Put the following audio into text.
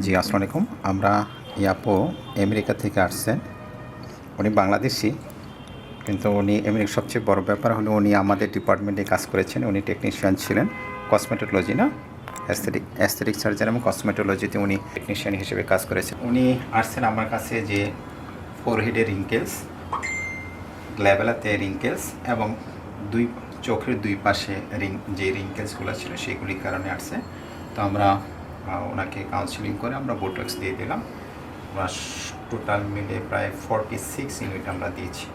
জি, আসসালামু আলাইকুম। আমরা ইয়াপো, আমেরিকা থেকে আসছেন। উনি বাংলাদেশি, কিন্তু উনি আমেরিকার সবচেয়ে বড় ব্যাপার হলো উনি আমাদের ডিপার্টমেন্টে কাজ করেছেন। উনি টেকনিশিয়ান ছিলেন, কসমেটোলজি না? অ্যাস্থেটিক অ্যাস্থেটিক সার্জন এবং কসমেটোলজিতে উনি টেকনিশিয়ান হিসেবে কাজ করেছেন। উনি আসছেন আমার কাছে যে ফোরহেডের রিঙ্কেলস গ্ল্যাবেলাতে রিঙ্কেলস এবং দুই, চোখের দুই পাশে রিং যে রিঙ্কেলসগুলো ছিল সেগুলির কারণে আসছে। তো আমরা ওনাকে কাউন্সিলিং করে আমরা বোটক্স দিয়ে দিলাম। ওনার টোটাল মিলে প্রায় ফর্টি সিক্স ইউনিট আমরা দিয়েছি।